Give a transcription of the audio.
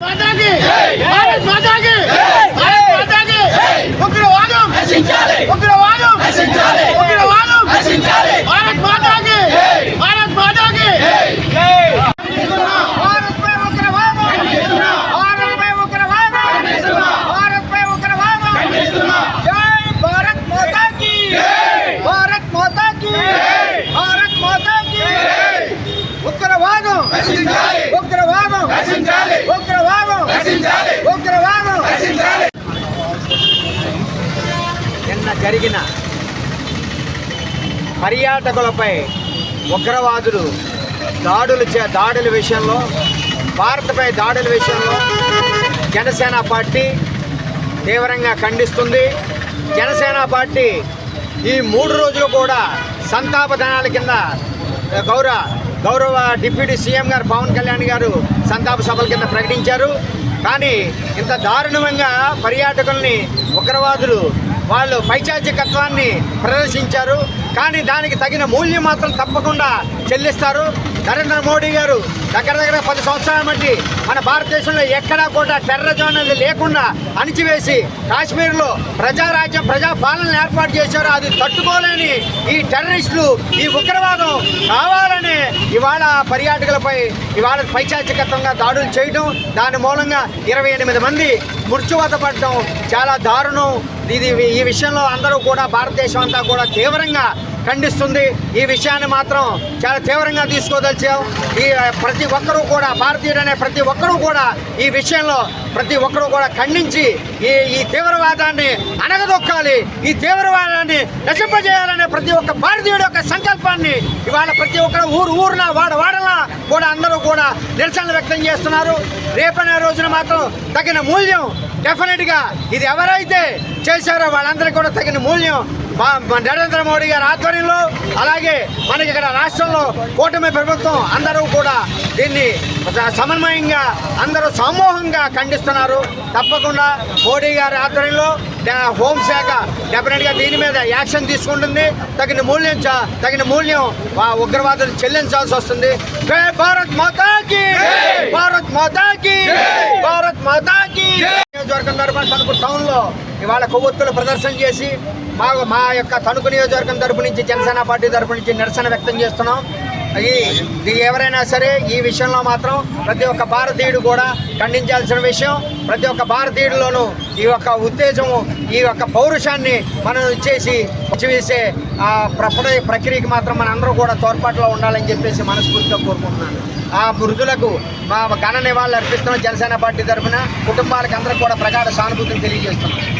માતા કે జరిగిన పర్యాటకులపై ఉగ్రవాదులు దాడులు చే దాడుల విషయంలో భారత్పై దాడుల విషయంలో జనసేన పార్టీ తీవ్రంగా ఖండిస్తుంది. జనసేన పార్టీ ఈ మూడు రోజులు కూడా సంతాప ధనాల కింద గౌరవ గౌరవ డిప్యూటీ సీఎం గారు పవన్ కళ్యాణ్ గారు సంతాప సభల కింద ప్రకటించారు. కానీ ఇంత దారుణంగా పర్యాటకుల్ని ఉగ్రవాదులు వాళ్ళు పైచాచికత్వాన్ని ప్రదర్శించారు. కానీ దానికి తగిన మూల్యం మాత్రం తప్పకుండా చెల్లిస్తారు. నరేంద్ర మోడీ గారు దగ్గర దగ్గర పది సంవత్సరాల బట్టి మన భారతదేశంలో ఎక్కడా కూడా టెర్రరిజం అనేది లేకుండా అణిచివేసి కాశ్మీర్లో ప్రజారాజ్యం ప్రజాపాలన ఏర్పాటు చేశారు అది తట్టుకోలేని ఈ టెర్రరిస్టులు ఈ ఉగ్రవాదం కావాలని ఇవాళ పర్యాటకులపై ఇవాళ పైచాచికత్వంగా దాడులు చేయడం దాని మూలంగా ఇరవై ఎనిమిది మంది మృత్యువత పడటం చాలా దారుణం. ఇది ఈ విషయంలో అందరూ కూడా భారతదేశం అంతా కూడా తీవ్రంగా ఖండిస్తుంది. ఈ విషయాన్ని మాత్రం చాలా తీవ్రంగా తీసుకోదలిచాం. ఈ ప్రతి ఒక్కరూ కూడా భారతీయుడనే ప్రతి ఒక్కరూ కూడా ఈ విషయంలో ప్రతి ఒక్కరూ కూడా ఖండించి ఈ ఈ తీవ్రవాదాన్ని అనగదొక్కాలి ఈ తీవ్రవాదాన్ని నశింపజేయాలనే ప్రతి ఒక్క భారతీయుడి యొక్క సంకల్పాన్ని ఇవాళ ప్రతి ఒక్కరు ఊరు ఊరున వాడ వాడలా కూడా అందరూ కూడా నిరసనలు వ్యక్తం చేస్తున్నారు. రేపనే రోజున మాత్రం తగిన మూల్యం డెఫినెట్గా ఇది ఎవరైతే చేశారో వాళ్ళందరికీ కూడా తగిన మూల్యం నరేంద్ర మోడీ గారి ఆధ్వర్యంలో అలాగే మనకి ఇక్కడ రాష్ట్రంలో కూటమి ప్రభుత్వం అందరూ కూడా దీన్ని సమన్వయంగా అందరూ సమూహంగా ఖండిస్తున్నారు. తప్పకుండా మోడీ గారి ఆధ్వర్యంలో హోంశాఖ డెఫినెట్గా దీని మీద యాక్షన్ తీసుకుంటుంది. తగిన మూల్యం తగిన మూల్యం ఉగ్రవాదులు చెల్లించాల్సి వస్తుంది. భారత్ మాతాకి! భారత్ మాతాకి! భారత్ మాతాకి! నియోజకవర్గం తరపున తణుకు టౌన్లో ఇవాళ కొవ్వొత్తులు ప్రదర్శన చేసి మా మా యొక్క తణుకు నియోజకవర్గం తరపు నుంచి జనసేన పార్టీ తరపు నుంచి నిరసన వ్యక్తం చేస్తున్నాం. ఇది ఎవరైనా సరే ఈ విషయంలో మాత్రం ప్రతి ఒక్క భారతీయుడు కూడా ఖండించాల్సిన విషయం. ప్రతి ఒక్క భారతీయుడిలోనూ ఈ యొక్క ఉత్తేజము ఈ యొక్క పౌరుషాన్ని మనం ఇచ్చేసి వేసే ఆ ప్రపద ప్రక్రియకి మాత్రం మన అందరూ కూడా తోడ్పాటులో ఉండాలని చెప్పేసి మనస్ఫూర్తిగా కోరుకుంటున్నాను. ఆ మృతులకు మా ఘన నివాళులు అర్పిస్తున్న జనసేన పార్టీ తరఫున. కుటుంబాలకు అందరూ కూడా ప్రగాఢ సానుభూతిని తెలియజేస్తున్నాం.